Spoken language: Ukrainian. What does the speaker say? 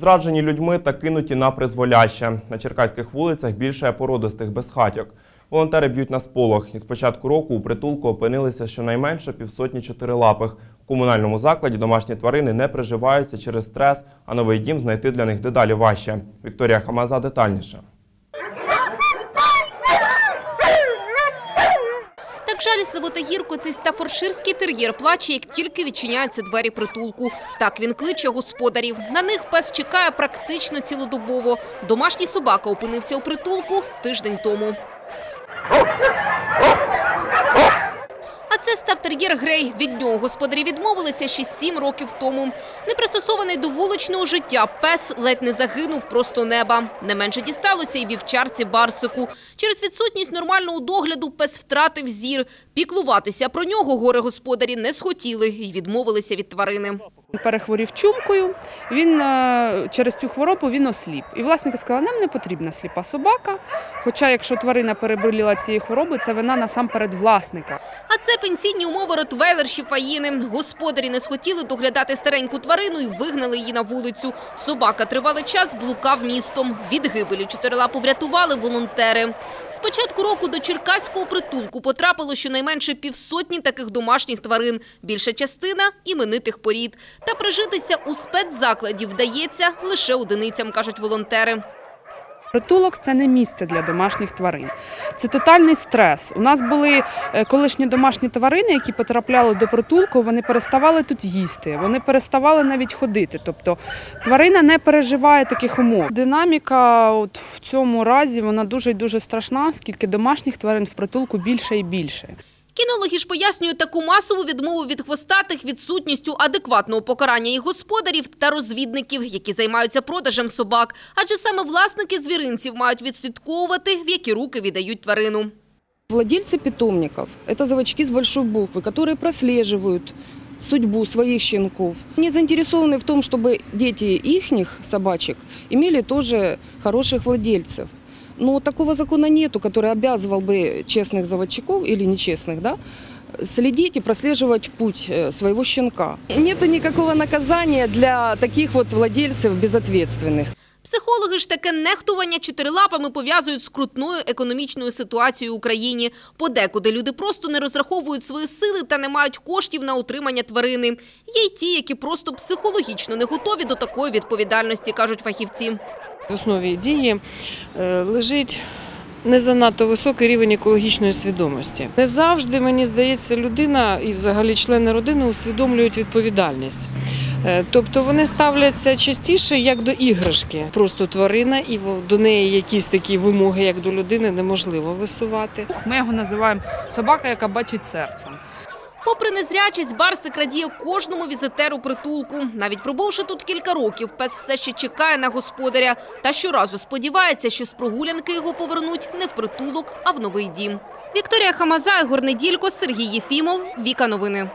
Зраджені людьми та кинуті на призволяще. На черкаських вулицях більше породистих безхатьок. Волонтери б'ють на сполох. І з початку року у притулку опинилися щонайменше півсотні чотирилапих. В комунальному закладі домашні тварини не приживаються через стрес, а новий дім знайти для них дедалі важче. Вікторія Хамаза детальніше. Так жалісливо та гірко цей стафорширський тер'єр плаче, як тільки відчиняються двері притулку. Так він кличе господарів. На них пес чекає практично цілодобово. Домашній собака опинився у притулку тиждень тому. Це став тер'єр Грей. Від нього господарі відмовилися ще сім років тому. Непристосований до вуличного життя, пес ледь не загинув просто неба. Не менше дісталося і вівчарці Барсику. Через відсутність нормального догляду пес втратив зір. Піклуватися про нього горе-господарі не схотіли і відмовилися від тварини. Перехворів чумкою. Він е, через цю хворобу він осліп. І власник сказав, нам не потрібна сліпа собака. Хоча, якщо тварина переболіла цією хворобою, це вина насамперед власника. А це пенсійні умови ротвейлерші Фаїни. Господарі не схотіли доглядати стареньку тварину і вигнали її на вулицю. Собака тривалий час блукав містом. Від гибелі чотирилапу врятували волонтери. З початку року до черкаського притулку потрапило щонайменше півсотні таких домашніх тварин. Більша частина – іменитих порід. Та прижитися у спецзакладі вдається лише одиницям, кажуть волонтери. Притулок це не місце для домашніх тварин. Це тотальний стрес. У нас були е, колишні домашні тварини, які потрапляли до притулку, вони переставали тут їсти, вони переставали навіть ходити. Тобто тварина не переживає таких умов. Динаміка от в цьому разі вона дуже і дуже страшна, оскільки домашніх тварин в притулку більше і більше. Кінологи ж пояснюють таку масову відмову від хвостатих відсутністю адекватного покарання їх господарів та розвідників, які займаються продажем собак. Адже саме власники звіринців мають відслідковувати, в які руки віддають тварину. Владельцы питомников – это заводчики с большой буквы, которые прослеживают судьбу своих щенков. Они заинтересованы в том, чтобы дети ихних собачек имели тоже хороших владельцев. Но такого закона нету, который обязывал бы честных заводчиков или нечестных, да, следить и прослеживать путь э, своего щенка. Нету никакого наказания для таких вот владельцев безответственных. Психологи ж таке нехтування чотирилапами пов'язують з крутною економічною ситуацією в Україні. Подекуди люди просто не розраховують свої сили та не мають коштів на утримання тварини. Є й ті, які просто психологічно не готові до такої відповідальності, кажуть фахівці. В основі дії е, лежить не занадто високий рівень екологічної свідомості. Не завжди, мені здається, людина і взагалі члени родини усвідомлюють відповідальність. Е, Тобто вони ставляться частіше як до іграшки, просто тварина, і до неї якісь такі вимоги, як до людини, неможливо висувати. Ми його називаємо собака, яка бачить серцем. Попри незрячість, Барсик радіє кожному візитеру притулку. Навіть пробувши тут кілька років, пес все ще чекає на господаря. Та щоразу сподівається, що з прогулянки його повернуть не в притулок, а в новий дім. Вікторія Хамаза, Ігор Неділько, Сергій Єфімов. Віка Новини.